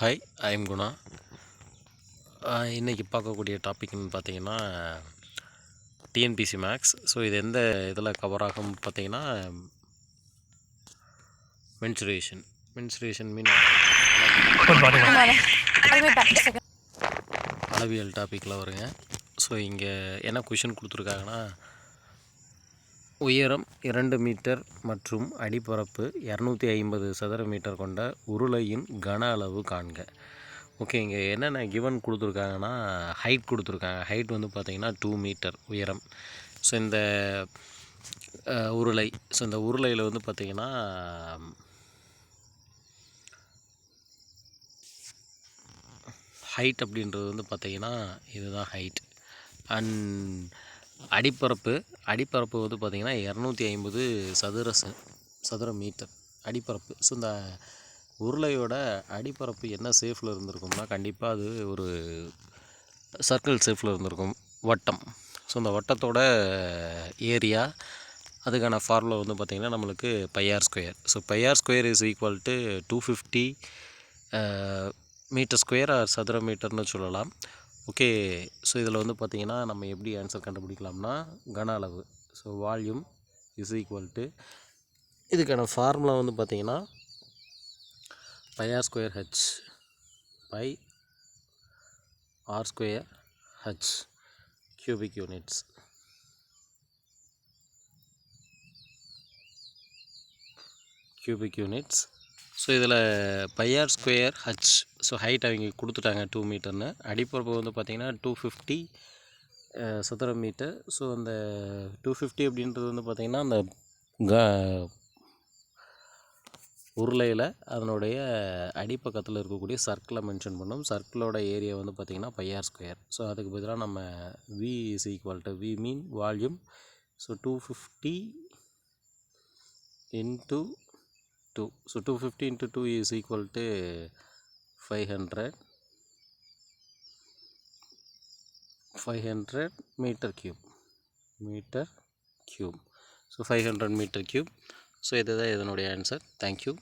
Hi I am Guna இன்றைக்கி பார்க்கக்கூடிய டாபிக்னு பார்த்தீங்கன்னா டிஎன்பிசி மேக்ஸ் ஸோ இது எந்த இதில் கவர் ஆகும் பார்த்தீங்கன்னா மென்சுரேஷன் மென்சுரேஷன் மீன் அளவியல் டாப்பிக்கில் வருங்க. ஸோ இங்கே என்ன கொஷின் கொடுத்துருக்காங்கன்னா உயரம் இரண்டு மீட்டர் மற்றும் அடிப்பரப்பு இரநூத்தி ஐம்பது சதுர மீட்டர் கொண்ட உருளையின் கன அளவு காண்க. ஓகே இங்கே என்னென்ன கிவன் கொடுத்துருக்காங்கன்னா ஹைட் கொடுத்துருக்காங்க. ஹைட் வந்து பார்த்திங்கன்னா டூ மீட்டர் உயரம். ஸோ இந்த உருளை ஸோ இந்த உருளையில் வந்து பார்த்திங்கன்னா ஹைட் அப்படின்றது வந்து பார்த்திங்கன்னா இதுதான் ஹைட் அண்ட் அடிப்பரப்பு அடிப்பரப்பு வந்து பார்த்திங்கன்னா இரநூத்தி ஐம்பது சதுர ச சதுர மீட்டர் அடிப்பரப்பு. ஸோ இந்த உருளையோட அடிப்பரப்பு என்ன சேஃபில் இருந்திருக்கும்னா கண்டிப்பாக அது ஒரு சர்க்கிள் சேஃபில் இருந்திருக்கும். வட்டம். ஸோ இந்த வட்டத்தோட ஏரியா அதுக்கான ஃபார்முலா வந்து பார்த்திங்கன்னா நம்மளுக்கு pi r square so pi r square is equal to two fifty metre square or சதுர மீட்டர்னு சொல்லலாம். ஓகே ஸோ இதில் வந்து பார்த்திங்கன்னா நம்ம எப்படி ஆன்சர் கண்டுபிடிக்கலாம்னா கன அளவு. So volume is equal to இதுக்கான ஃபார்முலா வந்து பார்த்திங்கன்னா pi r square H pi R square H cubic units cubic units so இதில் pi r square H so height அவங்க கொடுத்துட்டாங்க டூ மீட்டர்னு அடிப்பரப்பு வந்து பார்த்திங்கன்னா டூ ஃபிஃப்டி சதுர மீட்டர் ஸோ அந்த டூ ஃபிஃப்டி அப்படின்றது வந்து பார்த்திங்கன்னா அந்த கா உருளையில் அதனுடைய அடிப்பக்கத்தில் இருக்கக்கூடிய சர்க்கிளை மென்ஷன் பண்ணோம். சர்க்கிளோட ஏரியா வந்து பார்த்திங்கன்னா பையார் ஸ்கொயர் ஸோ அதுக்கு பதிலாக நம்ம V is equal to V mean volume so two fifty into two so two fifty into two is equal to five hundred five hundred metre cube metre cube so five hundred metre cube so இதுதான் இதனுடைய answer thank you